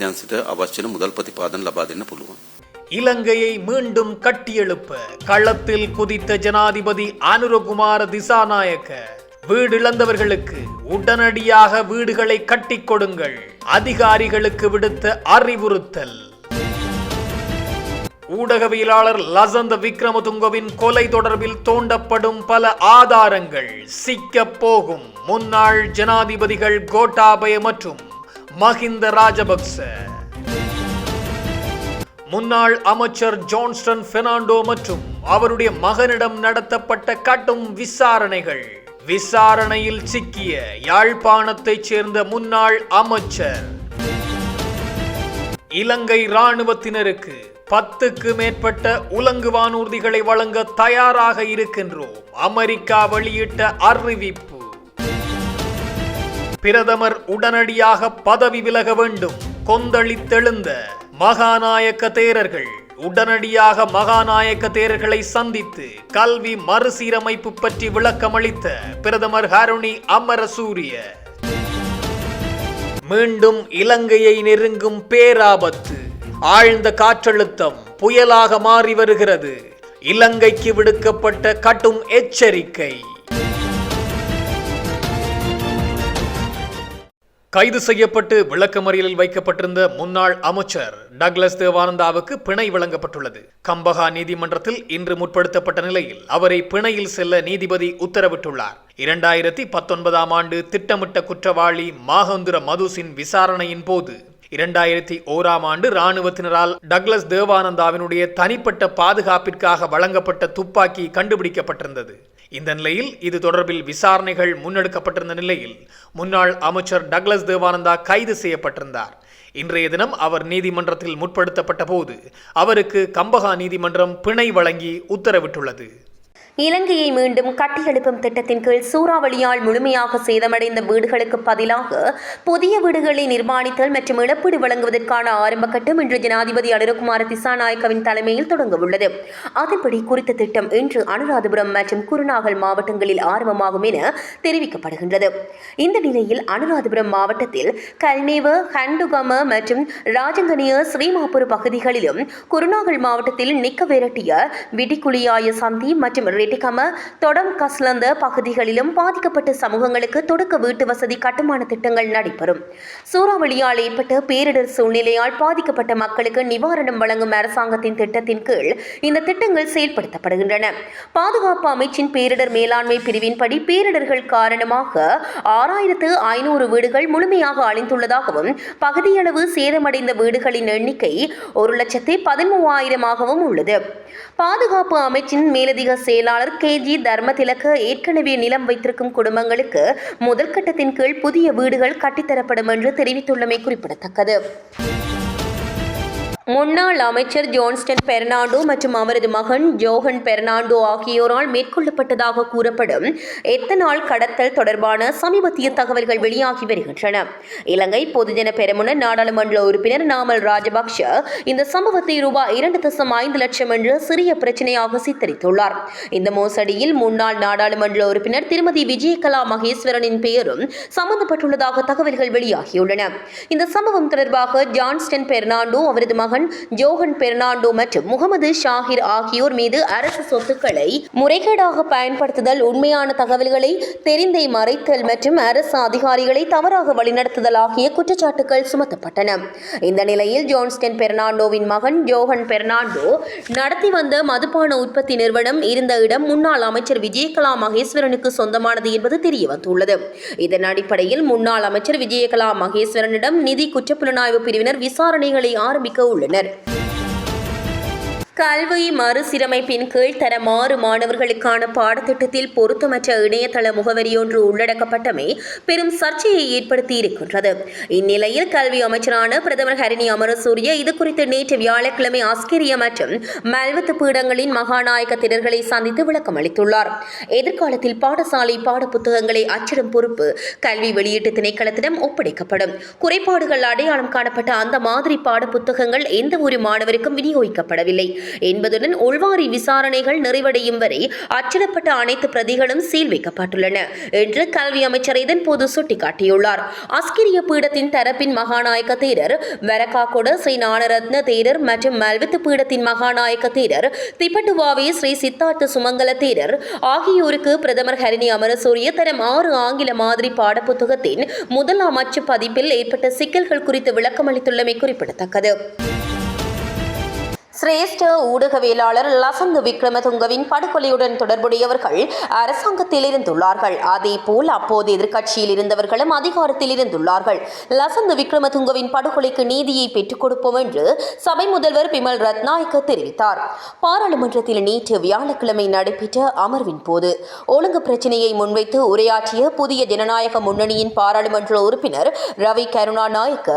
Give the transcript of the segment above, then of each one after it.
අමාත්‍යන්සිට අවශ්‍යන මුදල් ප්‍රතිපාදන ලබා දෙන්න පුළුවන්. இலங்கையை மீண்டும் கட்டியெழுப்ப களத்தில் குதித்த ஜனாதிபதி அனுரகுமார திசாநாயக்க வீடு இழந்தவர்களுக்கு உடனடியாக வீடுகளை கட்டிக் கொடுங்கள் அதிகாரிகளுக்கு விடுத்த அறிவுறுத்தல் ஊடகவியலாளர் லசந்த விக்ரமதுங்கவின் கொலை தொடர்பில் தோண்டப்படும் பல ஆதாரங்கள் சிக்கப் போகும் முன்னாள் ஜனாதிபதிகள் கோட்டாபய மற்றும் மஹிந்த ராஜபக்ச. முன்னாள் அமைச்சர் ஜான்ஸ்டன் பெர்னாண்டோ மற்றும் அவருடைய மகனிடம் நடத்தப்பட்ட கடும் விசாரணைகள். விசாரணையில் சிக்கிய யாழ்ப்பாணத்தைச் சேர்ந்த முன்னாள் அமைச்சர். இலங்கை ராணுவத்தினருக்கு பத்துக்கு மேற்பட்ட உலங்கு வானூர்திகளை வழங்க தயாராக இருக்கின்றோம். அமெரிக்கா வெளியிட்ட அறிவிப்பு. பிரதமர் உடனடியாக பதவி விலக வேண்டும். கொந்தளித்தெழுந்த மகாநாயக்க தேரர்கள் உடனடியாக மகாநாயக்க தேரர்களை சந்தித்து கல்வி மறுசீரமைப்பு பற்றி விளக்கமளித்த பிரதமர் ஹருணி அமரசூரிய. மீண்டும் இலங்கையை நெருங்கும் பேராபத்து ஆழ்ந்த காற்றழுத்தம் புயலாக மாறி வருகிறது. இலங்கைக்கு விடுக்கப்பட்ட கடும் எச்சரிக்கை. கைது செய்யப்பட்டு விளக்கமறியலில் வைக்கப்பட்டிருந்த முன்னாள் அமைச்சர் டக்ளஸ் தேவானந்தாவுக்கு பிணை வழங்கப்பட்டுள்ளது. கம்பஹா நீதிமன்றத்தில் இன்று முற்படுத்தப்பட்ட நிலையில் அவரை பிணையில் செல்ல நீதிபதி உத்தரவிட்டுள்ளார். இரண்டாயிரத்தி பத்தொன்பதாம் ஆண்டு திட்டமிட்ட குற்றவாளி மாகந்துர மதுசின் விசாரணையின் போது இரண்டாயிரத்தி ஓராம் ஆண்டு ராணுவத்தினரால் டக்ளஸ் தேவானந்தாவினுடைய தனிப்பட்ட பாதுகாப்பிற்காக வழங்கப்பட்ட துப்பாக்கி கண்டுபிடிக்கப்பட்டிருந்தது. இந்த நிலையில் இது தொடர்பில் விசாரணைகள் முன்னெடுக்கப்பட்டிருந்த நிலையில் முன்னாள் அமைச்சர் டக்ளஸ் தேவானந்தா கைது செய்யப்பட்டிருந்தார். இன்றைய தினம் அவர் நீதிமன்றத்தில் முற்படுத்தப்பட்ட போது அவருக்கு கம்பகா நீதிமன்றம் பிணை வழங்கி உத்தரவிட்டுள்ளது. இலங்கையை மீண்டும் கட்டியெழுப்பும் திட்டத்தின் கீழ் சூறாவளியால் முழுமையாக சேதமடைந்த வீடுகளுக்கு பதிலாக புதிய வீடுகளை நிர்மாணித்தல் மற்றும் இழப்பீடு வழங்குவதற்கான ஆரம்ப கட்டம் இன்று ஜனாதிபதி அனுரகுமார திசாநாயக்கவின் தலைமையில் தொடங்கவுள்ளது. அதன்படி குறித்த திட்டம் இன்று அனுராதபுரம் மற்றும் குருநாகல் மாவட்டங்களில் ஆரம்பமாகும் என தெரிவிக்கப்படுகின்றது. இந்த நிலையில் அனுராதபுரம் மாவட்டத்தில் கல்நேவ ஹண்டுகம மற்றும் ராஜங்கனிய ஸ்ரீமாபுர பகுதிகளிலும் குருநாகல் மாவட்டத்தில் நிக்க விரட்டிய விடிக்குளியாய சந்தி மற்றும் ரெட்டிகம தொடம் கஸ்லந்த பகுதிகளிலும் பாதிக்கப்பட்ட சமூகங்களுக்கு தொடக்க வீட்டு வசதி கட்டுமான திட்டங்கள் நடைபெறும். சூறாவளியால் ஏற்பட்ட பேரிடர் சூழ்நிலையால் பாதிக்கப்பட்ட மக்களுக்கு நிவாரணம் வழங்கும் அரசாங்கத்தின் திட்டத்தின் கீழ் இந்த திட்டங்கள் செயல்படுத்தப்படுகின்றன. பாதுகாப்பு அமைச்சின் பேரிடர் மேலாண்மை பிரிவின்படி பேரிடர்கள் காரணமாக ஆறாயிரத்து ஐநூறு வீடுகள் முழுமையாக அழிந்துள்ளதாகவும் பகுதியளவு சேதமடைந்த வீடுகளின் எண்ணிக்கை ஒரு லட்சத்து பதிமூவாயிரமாகவும் உள்ளது. பாதுகாப்பு அமைச்சின் மேலதிக செயலாளர் கே ஜி தர்மதிலக்க ஏற்கனவே நிலம் வைத்திருக்கும் குடும்பங்களுக்கு முதல் கட்டத்தின் கீழ் புதிய வீடுகள் கட்டித்தரப்படும் என்று தெரிவித்துள்ளமை குறிப்பிடத்தக்கது. முன்னாள் அமைச்சர் ஜோன்ஸ்டன் பெர்னாண்டோ மற்றும் அவரது மகன் ஜோஹன் பெர்னாண்டோ ஆகியோரால் மேற்கொள்ளப்பட்டதாக கூறப்படும் எத்தனால் கடத்தல் தொடர்பான சமீபத்திய தகவல்கள் வெளியாகி வருகின்றன. இலங்கை பொதுஜன பெருமுன நாடாளுமன்ற உறுப்பினர் நாமல் ராஜபக்ஷ இந்த சம்பவத்தை ரூபாய் இரண்டு தசம் ஐந்து லட்சம் என்று சிறிய பிரச்சனையாக சித்தரித்துள்ளார். இந்த மோசடியில் முன்னாள் நாடாளுமன்ற உறுப்பினர் திருமதி விஜயகலா மகேஸ்வரனின் பெயரும் சம்பந்தப்பட்டுள்ளதாக தகவல்கள் வெளியாகியுள்ளன. இந்த சம்பவம் தொடர்பாக ஜான்ஸ்டன் பெர்னாண்டோ அவரது மகன் ஜோஹன் பெர்னாண்டோ மற்றும் முகமது ஷாஹிர் ஆகியோர் மீது அரசு சொத்துக்களை முறைகேடாக பயன்படுத்துதல் உண்மையான தகவல்களை தெரிந்தை மறைத்தல் மற்றும் அரசு அதிகாரிகளை தவறாக வழிநடத்துதல் ஆகிய குற்றச்சாட்டுகள் சுமத்தப்பட்டன. இந்த நிலையில் ஜோன்ஸ்டன் பெர்னாண்டோவின் மகன் ஜோஹன் பெர்னாண்டோ நடத்தி வந்த மதுபான உற்பத்தி நிறுவனம் இருந்த இடம் முன்னாள் அமைச்சர் விஜயகலா மகேஸ்வரனுக்கு சொந்தமானது என்பது தெரிய வந்துள்ளது இதன் அடிப்படையில் முன்னாள் அமைச்சர் விஜயகலா மகேஸ்வரனிடம் நிதி குற்றப்புலனாய்வு பிரிவினர் விசாரணைகளை ஆரம்பிக்க உள்ளனர். உள்ளனர் கல்வி மறுசீரமைப்பின் கீழ் தரமாறு மாணவர்களுக்கான பாடத்திட்டத்தில் பொருத்தமற்ற இணையதள முகவரியொன்று உள்ளடக்கப்பட்டமை பெரும் சர்ச்சையை ஏற்படுத்தி இருக்கின்றது இந்நிலையில் கல்வி அமைச்சரான பிரதமர் ஹரிணி அமரசூரிய இது குறித்து நேற்று வியாழக்கிழமை ஆஸ்கிரிய மற்றும் மல்வத்து பீடங்களின் மகாநாயக திடர்களை சந்தித்து விளக்கம் அளித்துள்ளார். எதிர்காலத்தில் பாடசாலை பாடப்புத்தகங்களை அச்சிடும் பொறுப்பு கல்வி வெளியீட்டு திணைக்களத்திடம் ஒப்படைக்கப்படும். குறைபாடுகள் அடையாளம் காணப்பட்ட அந்த மாதிரி பாடப்புத்தகங்கள் எந்த ஒரு மாணவருக்கும் விநியோகிக்கப்படவில்லை. என்பதுடன் உள்வாரி விசாரணைகள் நிறைவடையும் வரை அச்சிடப்பட்ட அனைத்து பிரதிகளும் சீல் வைக்கப்பட்டுள்ளன என்று கல்வி அமைச்சர் இதன்போது சுட்டிக்காட்டியுள்ளார். அஸ்கிரிய பீடத்தின் தரப்பின் மகாநாயக தேரர் வரக்காகொட ஸ்ரீ ஞானரத்ன தேரர் மற்றும் மல்வித்து பீடத்தின் மகாநாயக்க தேரர் திப்பட்டுவாவே ஸ்ரீ சித்தார்த்த சுமங்கல தேரர் ஆகியோருக்கு பிரதமர் ஹரிணி அமரசூரிய தரம் ஆறு ஆங்கில மாதிரி பாடப்புத்தகத்தின் முதல் அமைச்சு பதிப்பில் ஏற்பட்ட சிக்கல்கள் குறித்து விளக்கமளித்துள்ளமை குறிப்பிடத்தக்கது. சிரேஷ்ட ஊடகவியலாளர் லசந்த விக்ரமதுங்கவின் படுகொலையுடன் தொடர்புடையவர்கள் அரசாங்கத்தில் இருந்துள்ளார்கள் அதேபோல் அப்போது எதிர்க்கட்சியில் இருந்தவர்களும் அதிகாரத்தில் இருந்துள்ளார்கள் லசந்த விக்ரமதுங்கவின் படுகொலைக்கு நீதியை பெற்றுக் கொடுப்போம் என்று சபை முதல்வர் பிமல் ரத்நாயக்க தெரிவித்தார். பாராளுமன்றத்தில் நேற்று வியாழக்கிழமை நடைபெற்ற அமர்வின் போது ஒழுங்கு பிரச்சினையை முன்வைத்து உரையாற்றிய புதிய ஜனநாயக முன்னணியின் பாராளுமன்ற உறுப்பினர் ரவி கருணாநாயக்க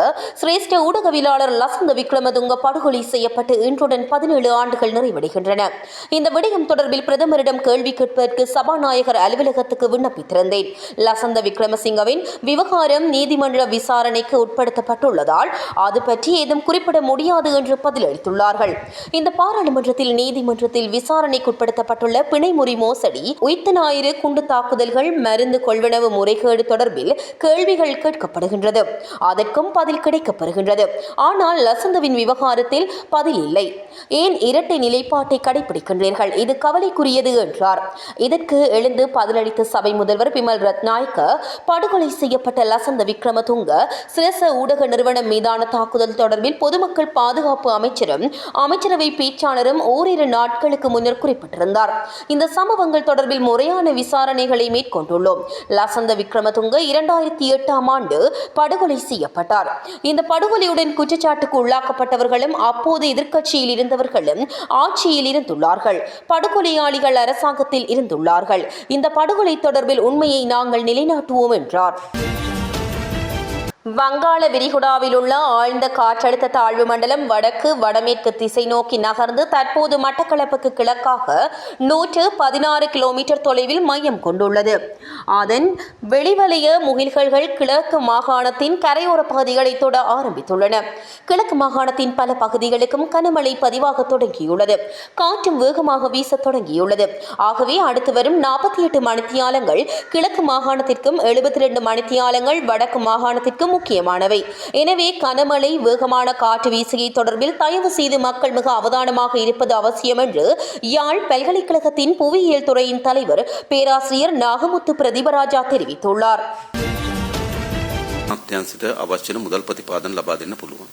சிரேஷ்ட ஊடகவியலாளர் லசந்த விக்ரமதுங்க படுகொலை செய்யப்பட்டு இன்றுடன் பதினேழு ஆண்டுகள் நிறைவடைகின்றன. இந்த விடயம் தொடர்பில் பிரதமரிடம் கேள்வி கேட்பதற்கு சபாநாயகர் அலுவலகத்துக்கு விண்ணப்பித்திருந்தேன். லசந்த விக்ரமசிங்கவின் விவகாரம் நீதிமன்ற விசாரணைக்கு உட்படுத்தப்பட்டுள்ளதால் அது பற்றி ஏதும் குறிப்பிட முடியாது என்று பதிலளித்துள்ளார்கள். இந்த பாராளுமன்றத்தில் நீதிமன்றத்தில் விசாரணைக்கு உட்படுத்தப்பட்டுள்ள பிணைமுறி மோசடி உயிர்த்த ஞாயிறு குண்டு தாக்குதல்கள் மருந்து கொள்வனவு முறைகேடு தொடர்பில் கேள்விகள் கேட்கப்படுகின்றது. அதற்கும் பதில் கிடைக்கப்பெறுகின்றது. ஆனால் லசந்தவின் விவகாரத்தில் பதில் இல்லை. ஏன் இரட்டை நிலைப்பாட்டை கடைபிடிக்கின்றீர்கள் இது கவலைக்குரியது என்றார். இதற்கு எழுந்து பதிலளித்த சபை முதல்வர் பிமல் ரத்நாயக்க படுகொலை செய்யப்பட்ட லசந்த விக்ரமதுங்க சிரச ஊடக நிறுவனம் மீதான தாக்குதல் தொடர்பில் பொதுமக்கள் பாதுகாப்பு அமைச்சரும் அமைச்சரவை பேச்சாளரும் ஓரிரு நாட்களுக்கு முன்னர் குறிப்பிட்டிருந்தார். இந்த சம்பவங்கள் தொடர்பில் முறையான விசாரணைகளை மேற்கொண்டுள்ளோம். லசந்த விக்ரமதுங்க இரண்டாயிரத்தி எட்டாம் ஆண்டு படுகொலை செய்யப்பட்டார். இந்த படுகொலையுடன் குற்றச்சாட்டுக்கு உள்ளாக்கப்பட்டவர்களும் அப்போது எதிர்க்கட்சியில் இருந்தவர்களும் ஆட்சியில் இருந்துள்ளார்கள் படுகொலையாளிகள் அரசாங்கத்தில் இருந்துள்ளார்கள். இந்த படுகொலை தொடர்பில் உண்மையை நாங்கள் நிலைநாட்டுவோம் என்றார். வங்காள விரிகுடாவில் உள்ள ஆழ்ந்த காற்றழுத்த தாழ்வு மண்டலம் வடக்கு வடமேற்கு திசை நோக்கி நகர்ந்து தற்போது மட்டக்களப்புக்கு கிழக்காக நூற்று பதினாறு கிலோமீட்டர் தொலைவில் மையம் கொண்டுள்ளது. அதன் வெளிவலய முகில்கள் கிழக்கு மாகாணத்தின் கரையோர பகுதிகளை தொட ஆரம்பித்துள்ளன. கிழக்கு மாகாணத்தின் பல பகுதிகளுக்கும் கனமழை பதிவாக தொடங்கியுள்ளது. காற்றும் வேகமாக வீச தொடங்கியுள்ளது. ஆகவே அடுத்து வரும் நாற்பத்தி எட்டு மணித்தியாலங்கள் கிழக்கு மாகாணத்திற்கும் எழுபத்தி ரெண்டு மணித்தியாலங்கள் வடக்கு மாகாணத்திற்கும் முக்கியமானவை எனவே கனமழை வேகமான காற்று வீசியை தொடர்பில் தயவு செய்து மக்கள் மிக அவதானமாக இருப்பது அவசியம் என்று யாழ் பல்கலைக்கழகத்தின் புவியியல் துறையின் தலைவர் பேராசிரியர் நாகமுத்து பிரதிபராஜா தெரிவித்துள்ளார் අත්‍යන් සිට අවශ්‍යන මුදල් ප්‍රතිපාදන ලබා දෙන්න පුළුවන්.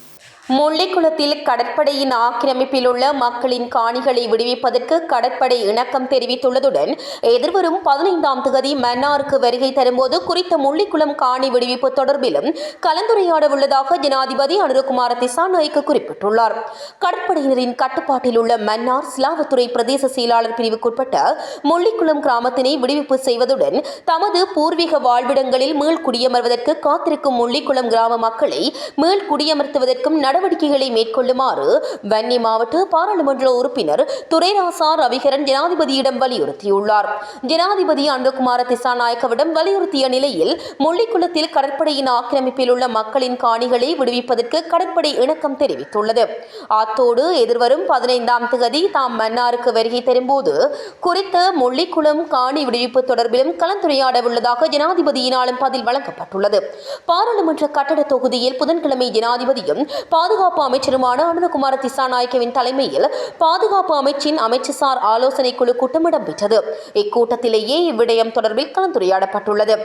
முள்ளிக்குளத்தில் கடற்படையின் ஆக்கிரமிப்பில் உள்ள மக்களின் காணிகளை விடுவிப்பதற்கு கடற்படை இணக்கம் தெரிவித்துள்ளதுடன் எதிர்வரும் பதினைந்தாம் தேதி மன்னாருக்கு வருகை தரும்போது குறித்த முள்ளிக்குளம் காணி விடுவிப்பு தொடர்பிலும் கலந்துரையாட உள்ளதாக ஜனாதிபதி அனுரகுமார திசாநாய்க்கு குறிப்பிட்டுள்ளார். கடற்படையினரின் கட்டுப்பாட்டில் உள்ள மன்னார் சிலாவத்துறை பிரதேச செயலாளர் பிரிவுக்குட்பட்ட முள்ளிக்குளம் கிராமத்தினை விடுவிப்பு செய்வதுடன் தமது பூர்வீக வாழ்விடங்களில் மீள் குடியமர்வதற்கு காத்திருக்கும் முள்ளிக்குளம் கிராம மக்களை மீள் குடியமர்த்துவதற்கும் நடவடிக்கைகளை மேற்கொள்ளுமாறு வன்னி மாவட்ட பாராளுமன்ற உறுப்பினர் துரைராசா ரவிகரன் ஜனாதிபதியிடம் வலியுறுத்தியுள்ளார். ஜனாதிபதி அன்புகுமார திசாநாயக்கவிடம் வலியுறுத்திய நிலையில் முள்ளிக்குளத்தில் கடற்படையின் ஆக்கிரமிப்பில் உள்ள மக்களின் காணிகளை விடுவிப்பதற்கு கடற்படை இணக்கம் தெரிவித்துள்ளது. அத்தோடு எதிர்வரும் பதினைந்தாம் தேதி தாம் மன்னாருக்கு வருகை தரும்போது குறித்த முள்ளிக்குளம் காணி விடுவிப்பு தொடர்பிலும் கலந்துரையாட உள்ளதாக ஜனாதிபதியினாலும் பதில் வழங்கப்பட்டுள்ளது. பாராளுமன்ற கட்டட தொகுதியில் புதன்கிழமை ஜனாதிபதியும் பாத பாதுகாப்பு அமைச்சருமான அனுரகுமார திசாநாயக்கவின் தலைமையில் பாதுகாப்பு அமைச்சின் அமைச்சர்சார் ஆலோசனை குழு கூட்டம் இடம்பெற்றது. இக்கூட்டத்திலேயே இவ்விடயம் தொடர்பில் கலந்துரையாடப்பட்டுள்ளது.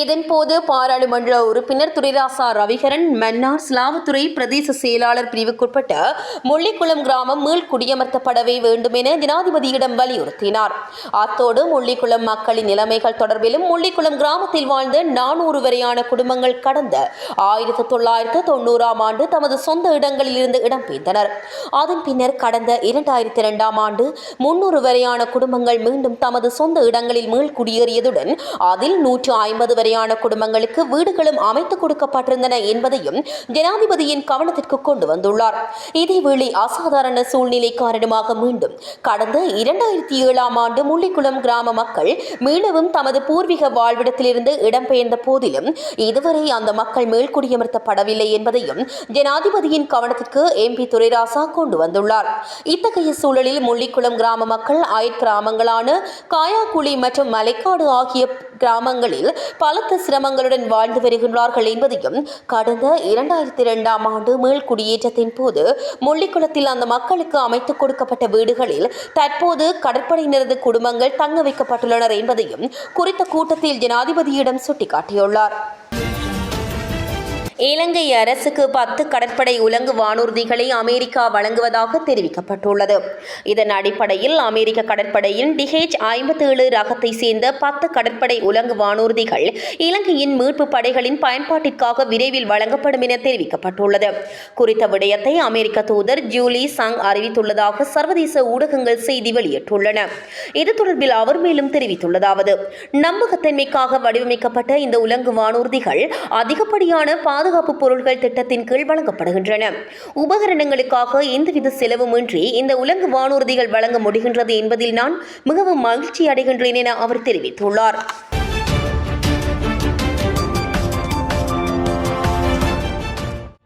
இதன்போது பாராளுமன்ற உறுப்பினர் துரைராசா ரவிகரன் மன்னார் ஸ்லாவத்துறை பிரதேச செயலாளர் பிரிவுக்குட்பட்ட முள்ளிக்குளம் கிராமம் மீள் குடியமர்த்தப்படவே வேண்டும் என ஜனாதிபதியிடம் வலியுறுத்தினார். அத்தோடு முள்ளிக்குளம் மக்களின் நிலைமைகள் தொடர்பிலும் முள்ளிக்குளம் கிராமத்தில் வாழ்ந்த நானூறு வரையான குடும்பங்கள் கடந்த ஆயிரத்தி தொள்ளாயிரத்து தொண்ணூறாம் ஆண்டு தமது சொந்த இடங்களில் இடங்களிலிருந்து இடம்பெயர்ந்தனர் அதன் பின்னர் கடந்த இரண்டாயிரத்தி இரண்டாம் ஆண்டு முன்னூறு வரையான குடும்பங்கள் மீண்டும் தமது சொந்த இடங்களில் மீள் குடியேறியதுடன் அதில் நூற்று ஐம்பது வரையான குடும்பங்களுக்கு வீடுகளும் அமைத்துக் கொடுக்கப்பட்டிருந்தன என்பதையும் ஜனாதிபதியின் கவனத்திற்கு கொண்டு வந்துள்ளார். இதேவேளை அசாதாரண சூழ்நிலை காரணமாக மீண்டும் கடந்த இரண்டாயிரத்தி ஏழாம் ஆண்டு முள்ளிக்குளம் கிராம மக்கள் மீளவும் தமது பூர்வீக வாழ்விடத்திலிருந்து இடம்பெயர்ந்த போதிலும் இதுவரை அந்த மக்கள் மேல்குடியமர்த்தப்படவில்லை என்பதையும் ஜனாதிபதி ஜனாதிபதியின் கவனத்திற்கு எம்பி துரைராசா கொண்டு வந்துள்ளார். இத்தகைய சூழலில் முள்ளிக்குளம் கிராம மக்கள் அயற்கிராமங்களான காயாக்குழி மற்றும் மலைக்காடு ஆகிய கிராமங்களில் பலத்த சிரமங்களுடன் வாழ்ந்து வருகின்றார்கள் என்பதையும் கடந்த இரண்டாயிரத்தி இரண்டாம் ஆண்டு மீள்குடியேற்றத்தின் போது முள்ளிக்குளத்தில் அந்த மக்களுக்கு அமைத்துக் கொடுக்கப்பட்ட வீடுகளில் தற்போது கடற்படையினரது குடும்பங்கள் தங்க வைக்கப்பட்டுள்ளனர் என்பதையும் குறித்த கூட்டத்தில் ஜனாதிபதியிடம் சுட்டிக்காட்டியுள்ளார். இலங்கை அரசுக்கு பத்து கடற்படை உலங்கு வானூர்திகளை அமெரிக்கா வழங்குவதாக தெரிவிக்கப்பட்டுள்ளது. இதன் அடிப்படையில் அமெரிக்க கடற்படையின் டிஹெச் ஐம்பத்தி ஏழு ரகத்தை சேர்ந்த பத்து கடற்படை உலங்கு வானூர்திகள் இலங்கையின் மீட்பு படைகளின் பயன்பாட்டிற்காக விரைவில் வழங்கப்படும் என தெரிவிக்கப்பட்டுள்ளது. குறித்த விடயத்தை அமெரிக்க தூதர் ஜூலி சங் அறிவித்துள்ளதாக சர்வதேச ஊடகங்கள் செய்தி வெளியிட்டுள்ளன. இது தொடர்பில் அவர் மேலும் தெரிவித்துள்ளதாவது நம்பகத்தன்மைக்காக வடிவமைக்கப்பட்ட இந்த உலங்கு வானூர்திகள் அதிகப்படியான பாதுகாப்பு பொருட்கள் திட்டத்தின் கீழ் வழங்கப்படுகின்றன. உபகரணங்களுக்காக எந்தவித செலவுமின்றி இந்த உலங்கு வானூர்திகள் வழங்க முடிகின்றது என்பதில் நான் மிகவும் மகிழ்ச்சி அடைகின்றேன் என அவர் தெரிவித்துள்ளார்.